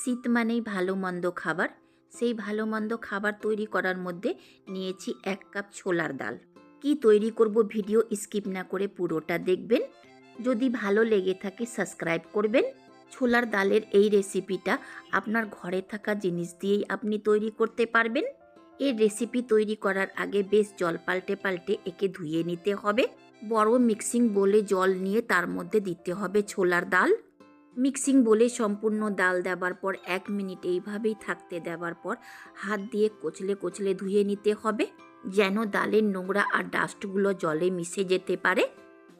শীত মানেই ভালো মন্দ খাবার। সেই ভালো মন্দ খাবার তৈরি করার মধ্যে নিয়েছি এক কাপ ছোলার ডাল। কি তৈরি করব ভিডিও স্কিপ না করে পুরোটা দেখবেন। যদি ভালো লেগে থাকে সাবস্ক্রাইব করবেন। ছোলার ডালের এই রেসিপিটা আপনার ঘরে থাকা জিনিস দিয়েই আপনি তৈরি করতে পারবেন। এই রেসিপি তৈরি করার আগে বেশ জল পাল্টে পাল্টে একে ধুয়ে নিতে হবে। বড় মিক্সিং বলে জল নিয়ে তার মধ্যে দিতে হবে ছোলার ডাল। মিক্সিং বলে সম্পূর্ণ ডাল দেওয়ার পর এক মিনিট এইভাবেই থাকতে দেওয়ার পর হাত দিয়ে কচলে কচলে ধুয়ে নিতে হবে, যেন ডালের নোংরা আর ডাস্টগুলো জলে মিশে যেতে পারে।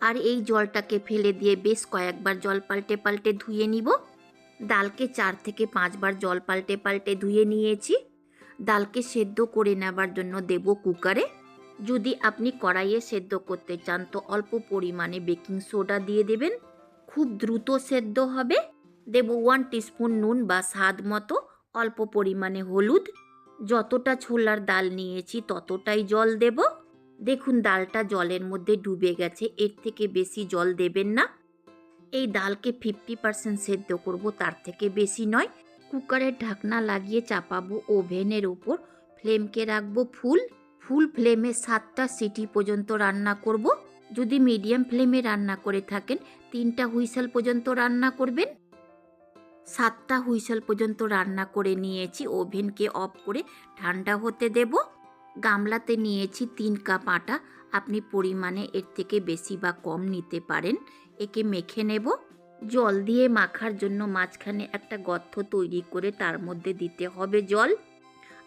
আর এই জলটাকে ফেলে দিয়ে বেশ কয়েকবার জল পাল্টে পাল্টে ধুয়ে নিব। ডালকে চার থেকে পাঁচবার জল পাল্টে পাল্টে ধুয়ে নিয়েছি। ডালকে সেদ্ধ করে নেবার জন্য দেব কুকারে। যদি আপনি কড়াইয়ে সেদ্ধ করতে চান তো অল্প পরিমাণে বেকিং সোডা দিয়ে দেবেন। খুব দ্রুত সেদ্ধ হবে। দেব ওয়ান টিস্পুন নুন বা স্বাদ মতো, অল্প পরিমাণে হলুদ। যতটা ছোলার ডাল নিয়েছি ততটাই জল দেব। দেখুন ডালটা জলের মধ্যে ডুবে গেছে, এর থেকে বেশি জল দেবেন না। এই ডালকে ফিফটি পার্সেন্ট সেদ্ধ করব, তার থেকে বেশি নয়। কুকারের ঢাকনা লাগিয়ে চাপাবো ওভেনের ওপর। ফ্লেমকে রাখব ফুল। ফুল ফ্লেমে সাতটা সিটি পর্যন্ত রান্না করব। যদি মিডিয়াম ফ্লেমে রান্না করে থাকেন, তিনটা হুইসেল পর্যন্ত রান্না করবেন। সাতটা হুইসেল পর্যন্ত রান্না করে নিয়েছি, ওভেনকে অফ করে ঠান্ডা হতে দেব। গামলাতে নিয়েছি তিন কাপ আটা, আপনি পরিমাণে এর থেকে বেশি বা কম নিতে পারেন, একে মেখে নেব। জল দিয়ে মাখার জন্য মাঝখানে একটা গর্ত তৈরি করে তার মধ্যে দিতে হবে জল।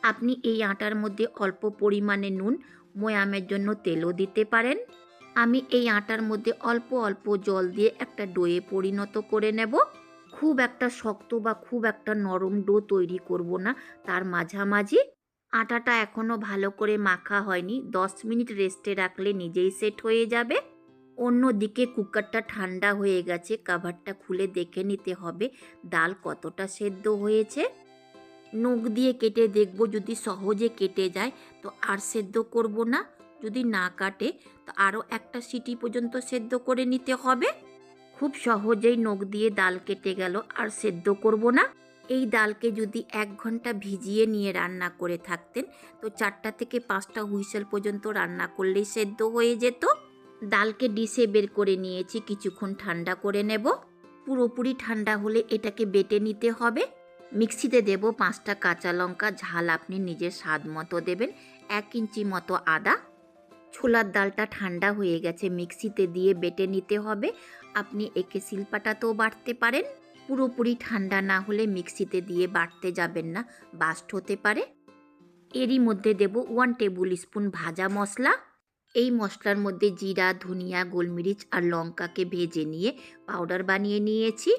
আপনি এই আটার মধ্যে অল্প পরিমাণে নুন, ময়ামের জন্য তেলও দিতে পারেন। আমি এই আটার মধ্যে অল্প অল্প জল দিয়ে একটা ডোয়ে পরিণত করে নেব। খুব একটা শক্ত বা খুব একটা নরম ডো তৈরি করব না, তার মাঝামাঝি। আটাটা এখনও ভালো করে মাখা হয়নি, দশ মিনিট রেস্টে রাখলে নিজেই সেট হয়ে যাবে। অন্যদিকে কুকারটা ঠান্ডা হয়ে গেছে, কাভারটা খুলে দেখে নিতে হবে ডাল কতটা সেদ্ধ হয়েছে। নখ দিয়ে কেটে দেখব, যদি সহজে কেটে যায় তো আর সেদ্ধ করব না। যদি না কাটে, তো আরও একটা সিটি পর্যন্ত সেদ্ধ করে নিতে হবে। খুব সহজেই নখ দিয়ে ডাল কেটে গেল, আর সেদ্ধ করব না। এই ডালকে যদি এক ঘণ্টা ভিজিয়ে নিয়ে রান্না করে থাকতেন, তো চারটা থেকে পাঁচটা হুইসেল পর্যন্ত রান্না করলেই সেদ্ধ হয়ে যেত। ডালকে ডিশে বের করে নিয়েছি, কিছুক্ষণ ঠান্ডা করে নেব। পুরোপুরি ঠান্ডা হলে এটাকে বেটে নিতে হবে। মিক্সিতে দেব পাঁচটা কাঁচা লঙ্কা, ঝাল আপনি নিজের স্বাদ মতো দেবেন, এক ইঞ্চি মতো আদা। ছোলার ডালটা ঠান্ডা হয়ে গেছে। মিক্সিতে দিয়ে বেটে নিতে হবে। আপনি একে শিলপাটাতেও বাটতে পারেন। পুরোপুরি ঠান্ডা না হলে মিক্সিতে দিয়ে বাটতে যাবেন না। বাস্ট হতে পারে। এরই মধ্যে দেব ওয়ান টেবিল স্পুন ভাজা মশলা। এই মশলার মধ্যে জিরা, ধনিয়া, গোলমরিচ আর লঙ্কাকে ভেজে নিয়ে পাউডার বানিয়ে নিয়েছি।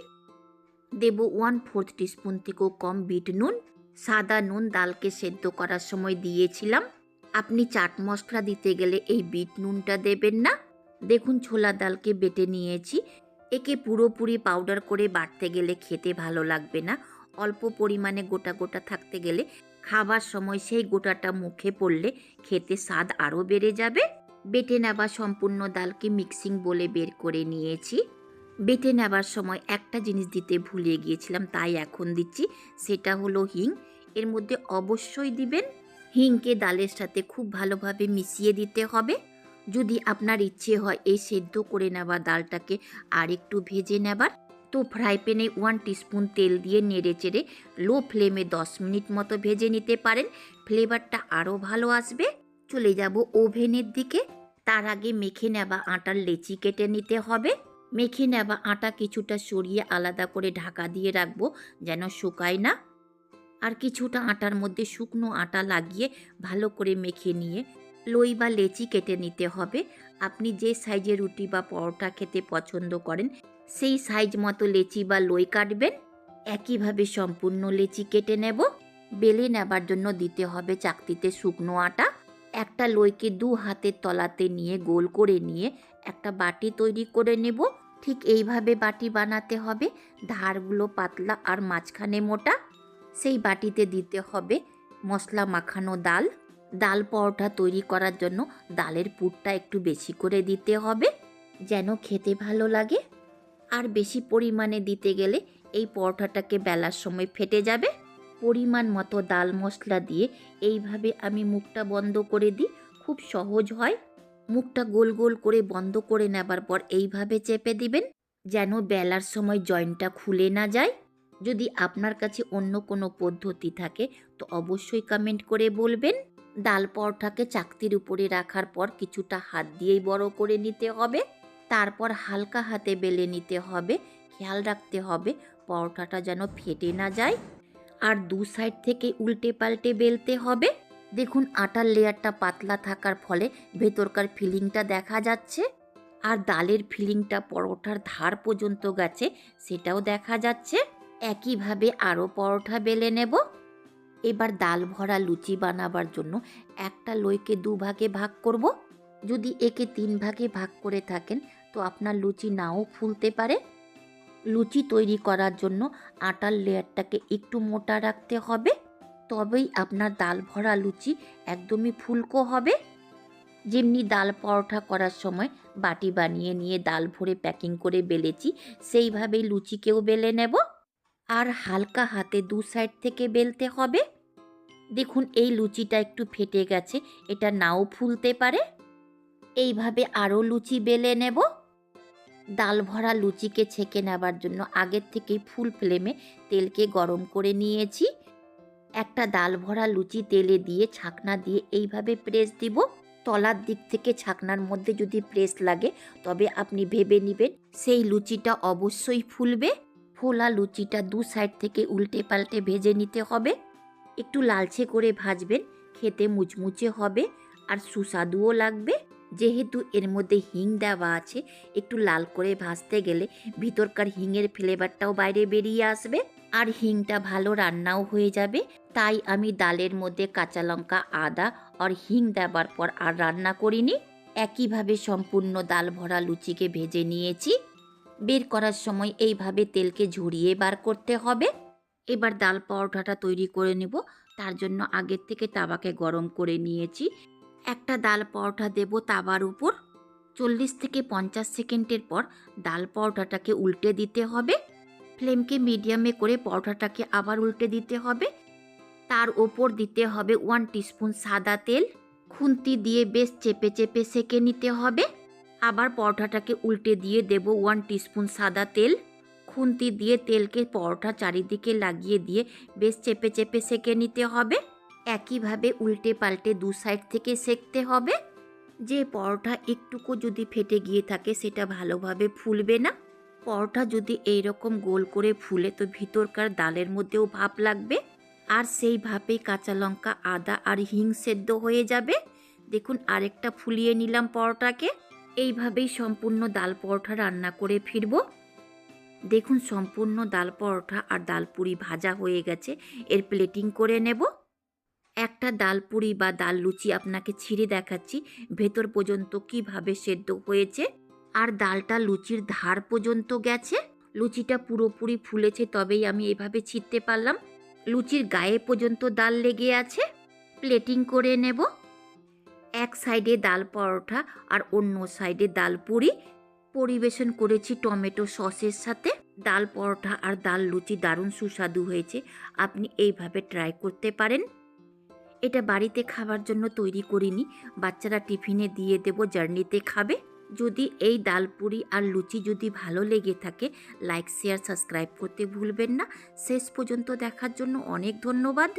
দেব ওয়ান ফোর্থ টিস্পুন থেকেও কম বিট নুন। সাদা নুন ডালকে সেদ্ধ করার সময় দিয়েছিলাম। আপনি চাট মশলা দিতে গেলে এই বিট নুনটা দেবেন না। দেখুন ছোলা ডালকে বেটে নিয়েছি। একে পুরোপুরি পাউডার করে বাটতে গেলে খেতে ভালো লাগবে না। অল্প পরিমাণে গোটা গোটা থাকতে গেলে খাবার সময় সেই গোটাটা মুখে পড়লে খেতে স্বাদ আরও বেড়ে যাবে। বেটে নেওয়া সম্পূর্ণ ডালকে মিক্সিং বলে বের করে নিয়েছি। বেটে নেবার সময় একটা জিনিস দিতে ভুলে গিয়েছিলাম, তাই এখন দিচ্ছি। সেটা হলো হিং। এর মধ্যে অবশ্যই দিবেন হিংকে ডালের সাথে খুব ভালোভাবে মিশিয়ে দিতে হবে। যদি আপনার ইচ্ছে হয় এই সেদ্ধ করে নেওয়া ডালটাকে আর একটু ভেজে নেবার, তো ফ্রাই প্যানে ওয়ান টিস্পুন তেল দিয়ে নেড়ে চেড়ে লো ফ্লেমে দশ মিনিট মতো ভেজে নিতে পারেন। ফ্লেভারটা আরও ভালো আসবে। চলে যাব ওভেনের দিকে। তার আগে মেখে নেওয়া আটার লেচি কেটে নিতে হবে। মেখে নেওয়া আটা কিছুটা সরিয়ে আলাদা করে ঢাকা দিয়ে রাখব যেন শুকায় না। আর কিছুটা আটার মধ্যে শুকনো আটা লাগিয়ে ভালো করে মেখে নিয়ে লই বা লেচি কেটে নিতে হবে। আপনি যে সাইজের রুটি বা পরোটা খেতে পছন্দ করেন, সেই সাইজ মতো লেচি বা লই কাটবেন। একইভাবে সম্পূর্ণ লেচি কেটে নেব। বেলে নেবার জন্য দিতে হবে চাকতিতে শুকনো আটা। একটা লইকে দু হাতের তলাতে নিয়ে গোল করে নিয়ে একটা বাটি তৈরি করে নেব। ঠিক এইভাবে বাটি বানাতে হবে। ধারগুলো পাতলা আর মাঝখানে মোটা। সেই বাটিতে দিতে হবে মশলা মাখানো ডাল। ডাল পরোটা তৈরি করার জন্য ডালের পুরটা একটু বেশি করে দিতে হবে যেন খেতে ভালো লাগে। আর বেশি পরিমাণে দিতে গেলে এই পরোটাটাকে বেলার সময় ফেটে যাবে। পরিমাণ মতো ডাল মশলা দিয়ে এইভাবে আমি মুখটা বন্ধ করে দিই, খুব সহজ হয়। মুখটা গোল গোল করে বন্ধ করে নেবার পর এইভাবে চেপে দিবেন যেন বেলার সময় জয়েন্টটা খুলে না যায়। যদি আপনার কাছে অন্য কোনো পদ্ধতি থাকে, তো অবশ্যই কমেন্ট করে বলবেন। ডাল পরোটাকে চাকতির উপরে রাখার পর কিছুটা হাত দিয়েই বড় করে নিতে হবে। তারপর হালকা হাতে বেলে নিতে হবে, খেয়াল রাখতে হবে পরোটাটা যেন ফেটে না যায়। আর দু সাইড থেকে উল্টে পাল্টে বেলতে হবে। দেখুন আটার লেয়ারটা পাতলা থাকার ফলে ভেতরকার ফিলিংটা দেখা যাচ্ছে। আর ডালের ফিলিংটা পরোটার ধার পর্যন্ত গেছে, সেটাও দেখা যাচ্ছে। একইভাবে আরও পরোটা বেলে নেব। এবার ডাল ভরা লুচি বানাবার জন্য একটা লইকে দু ভাগে ভাগ করব। যদি একে তিন ভাগে ভাগ করে থাকেন, তো আপনার লুচি নাও ফুলতে পারে। লুচি তৈরি করার জন্য আটার লেয়ারটাকে একটু মোটা রাখতে হবে। তবেই আপনার ডাল ভরা লুচি একদমই ফুলকো হবে। যেমনি ডাল পরোটা করার সময় বাটি বানিয়ে নিয়ে ডাল ভরে প্যাকিং করে বেলেছি, সেইভাবেই লুচিকেও বেলে নেব। আর হালকা হাতে দু সাইড থেকে বেলতে হবে। দেখুন, এই লুচিটা একটু ফেটে গেছে, এটা নাও ফুলতে পারে। এইভাবে আরও লুচি বেলে নেব। ডাল ভরা লুচিকে ছেঁকে নেবার জন্য আগের থেকেই ফুল ফ্লেমে তেলকে গরম করে নিয়েছি। একটা ডাল ভরা লুচি তেলে দিয়ে ছাকনা দিয়ে এইভাবে প্রেস দিব। তলার দিক থেকে ছাকনার মধ্যে যদি প্রেস লাগে, তবে আপনি ভেবে নেবেন, সেই লুচিটা অবশ্যই ফুলবে। ফোলা লুচিটা দু সাইড থেকে উল্টে পাল্টে ভেজে নিতে হবে। একটু লালচে করে ভাজবেন, খেতে মুচমুচে হবে আর সুস্বাদুও লাগবে। যেহেতু এর মধ্যে হিং দেওয়া আছে, একটু লাল করে ভাজতে গেলে ভিতরকার হিংয়ের ফ্লেভারটাও বাইরে বেরিয়ে আসবে আর হিংটা ভালো রান্নাও হয়ে যাবে। তাই আমি ডালের মধ্যে কাঁচা লঙ্কা, আদা আর হিং দেওয়ার পর আর রান্না করিনি। একইভাবে সম্পূর্ণ ডাল ভরা লুচিকে ভেজে নিয়েছি। বের করার সময় এইভাবে তেলকে ঝরিয়ে বার করতে হবে। এবার ডাল পরোটাটা তৈরি করে নেব। তার জন্য আগের থেকে তাওয়াকে গরম করে নিয়েছি। একটা ডাল পরোটা দেব তাওয়ার উপর। চল্লিশ থেকে পঞ্চাশ সেকেন্ডের পর ডাল পরোটাটাকে উল্টে দিতে হবে। ফ্লেমকে মিডিয়ামে করে পরোটাটাকে আবার উল্টে দিতে হবে। তার ওপর দিতে হবে ওয়ান টিস্পুন সাদা তেল। খুন্তি দিয়ে বেশ চেপে চেপে সেকে নিতে হবে। আবার পরোটাটাকে উল্টে দিয়ে দেব ওয়ান টিস্পুন সাদা তেল। খুন্তি দিয়ে তেলকে পরোটা চারিদিকে লাগিয়ে দিয়ে বেশ চেপে চেপে সেকে নিতে হবে। একইভাবে উল্টে পাল্টে দু সাইড থেকে সেকতে হবে। যে পরোটা একটুকু যদি ফেটে গিয়ে থাকে সেটা ভালোভাবে ফুলবে না। পরোটা যদি এই রকম গোল করে ফুলে তো ভিতরকার ডালের মধ্যেও ভাপ লাগবে। আর সেই ভাপেই কাঁচা লঙ্কা, আদা আর হিং সেদ্ধ হয়ে যাবে। দেখুন আরেকটা ফুলিয়ে নিলাম পরোটাকে। এইভাবেই সম্পূর্ণ ডাল পরোটা রান্না করে ফিরবো। দেখুন, সম্পূর্ণ ডাল পরোটা আর ডাল পুরি ভাজা হয়ে গেছে। এর প্লেটিং করে নেব। একটা ডাল পুরি বা ডাল লুচি আপনাকে ছিঁড়ে দেখাচ্ছি, ভেতর পর্যন্ত কীভাবে সেদ্ধ হয়েছে। আর ডালটা লুচির ধার পর্যন্ত গেছে। লুচিটা পুরোপুরি ফুলেছে, তবেই আমি এভাবে ছিঁড়তে পারলাম। লুচির গায়ে পর্যন্ত ডাল লেগে আছে। প্লেটিং করে নেব। এক সাইডে ডাল পরোটা আর অন্য সাইডে ডাল পুরি। পরিবেশন করেছি টমেটো সসের সাথে। ডাল পরোটা আর ডাল লুচি দারুণ সুস্বাদু হয়েছে। আপনি এইভাবে ট্রাই করতে পারেন। এটা বাড়িতে খাবার জন্য তৈরি করিনি। বাচ্চারা টিফিনে দিয়ে দেব, জার্নিতে খাবে। যদি এই ডাল পুরি আর লুচি যদি ভালো লেগে থাকে লাইক শেয়ার সাবস্ক্রাইব করতে ভুলবেন না। শেষ পর্যন্ত দেখার জন্য অনেক ধন্যবাদ।